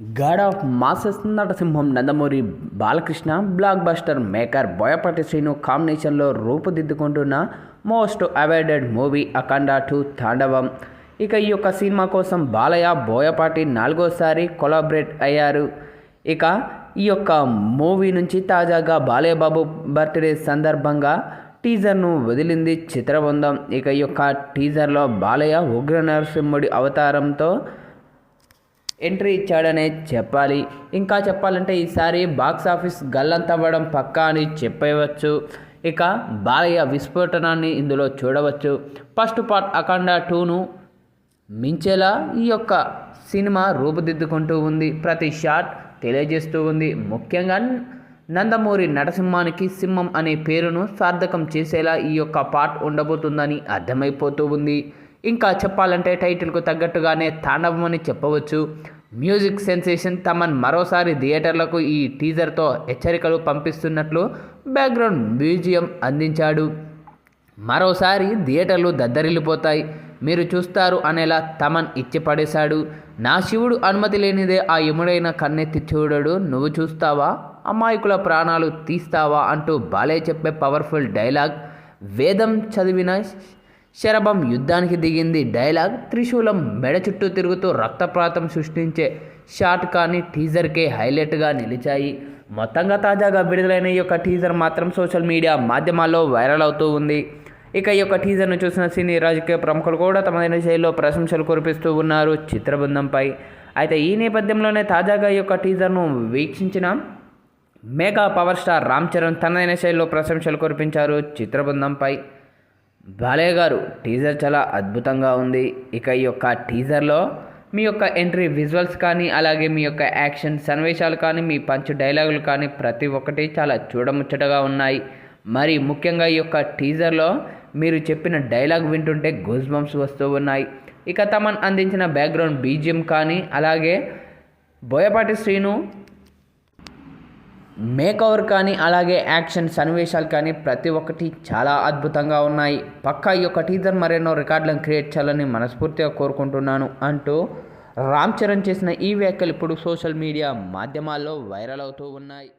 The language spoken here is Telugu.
గాడ్ ఆఫ్ మాసెస్ నటసింహం Nandamuri Balakrishna blockbuster maker Boyapati Srinu కాంబినేషన్లో రూపుదిద్దుకుంటున్న most avoided movie Akhanda two Thandavam. ఇక ఈ యొక్క సినిమా కోసం బాలయ్య బోయపాటి నాలుగోసారి కొలాబరేట్ అయ్యారు. ఇక ఈ యొక్క మూవీ నుంచి తాజాగా బాలయ్య బాబు బర్త్డే సందర్భంగా టీజర్ను వదిలింది చిత్రబృందం. ఇక ఈ యొక్క టీజర్లో బాలయ్య ఉగ్ర నరసింహుడి అవతారంతో ఎంట్రీ ఇచ్చాడనే చెప్పాలి. ఇంకా చెప్పాలంటే ఈసారి బాక్స్ ఆఫీస్ గల్లంతవ్వడం పక్కా అని చెప్పేయవచ్చు ఇక బాలయ్య విస్ఫోటనాన్ని ఇందులో చూడవచ్చు. ఫస్ట్ పార్ట్ అఖండ టూను మించేలా ఈ యొక్క సినిమా రూపుదిద్దుకుంటూ ఉంది. ప్రతి షాట్ తెలియజేస్తూ ఉంది. ముఖ్యంగా నందమూరి నటసింహానికి సింహం అనే పేరును సార్థకం చేసేలా ఈ యొక్క పార్ట్ ఉండబోతుందని అర్థమైపోతూ ఉంది. ఇంకా చెప్పాలంటే టైటిల్కు తగ్గట్టుగానే తాండవం అని చెప్పవచ్చు. మ్యూజిక్ సెన్సేషన్ తమన్ మరోసారి థియేటర్లకు ఈ టీజర్తో హెచ్చరికలు పంపిస్తున్నట్లు బ్యాక్గ్రౌండ్ మ్యూజియం అందించాడు. మరోసారి థియేటర్లు దద్దరిల్లిపోతాయి. మీరు చూస్తారు అనేలా తమన్ ఇచ్చిపడేశాడు. నా శివుడు అనుమతి లేనిదే ఆ యముడైన కన్నెత్తి చూడడు. నువ్వు చూస్తావా? అమాయకుల ప్రాణాలు తీస్తావా? అంటూ బాలే చెప్పే పవర్ఫుల్ డైలాగ్. వేదం చదివిన శరభం యుద్ధానికి దిగింది. డైలాగ్ త్రిశూలం మెడ చుట్టూ తిరుగుతూ రక్తప్రాతం సృష్టించే షాట్ కానీ టీజర్కే హైలైట్గా నిలిచాయి. మొత్తంగా తాజాగా విడుదలైన ఈ యొక్క టీజర్ మాత్రం సోషల్ మీడియా మాధ్యమాల్లో వైరల్ అవుతూ ఉంది. ఇక ఈ యొక్క టీజర్ను చూసిన సినీ రాజకీయ ప్రముఖులు కూడా తమదైన శైలిలో ప్రశంసలు కురిపిస్తూ ఉన్నారు చిత్రబృందంపై. అయితే ఈ నేపథ్యంలోనే తాజాగా ఈ యొక్క టీజర్ను వీక్షించిన mega power star Ram Charan తనదైన శైలిలో ప్రశంసలు కురిపించారు చిత్రబృందంపై. బాలయ్య గారు టీజర్ చాలా అద్భుతంగా ఉంది. ఇక ఈ యొక్క టీజర్లో మీ యొక్క ఎంట్రీ విజువల్స్ కానీ అలాగే మీ యొక్క యాక్షన్ సన్నివేశాలు కానీ మీ పంచ్ డైలాగులు కానీ ప్రతి ఒక్కటి చాలా చూడముచ్చటగా ఉన్నాయి. మరి ముఖ్యంగా ఈ యొక్క టీజర్లో మీరు చెప్పిన డైలాగ్ వింటుంటే గూస్ బంప్స్ వస్తూ ఉన్నాయి. ఇక తమన్ అందించిన బ్యాక్గ్రౌండ్ బీజిఎం కానీ అలాగే బోయపాటి శ్రీను మేకవర్ కానీ అలాగే యాక్షన్ సన్నివేశాలు కానీ ప్రతి ఒక్కటి చాలా అద్భుతంగా ఉన్నాయి. పక్కా ఈ యొక్క టీజర్ మరెన్నో రికార్డులను క్రియేట్ చేయాలని మనస్ఫూర్తిగా కోరుకుంటున్నాను అంటూ రామ్ చరణ్ చేసిన ఈ వ్యాఖ్యలు ఇప్పుడు సోషల్ మీడియా మాధ్యమాల్లో వైరల్ అవుతూ ఉన్నాయి.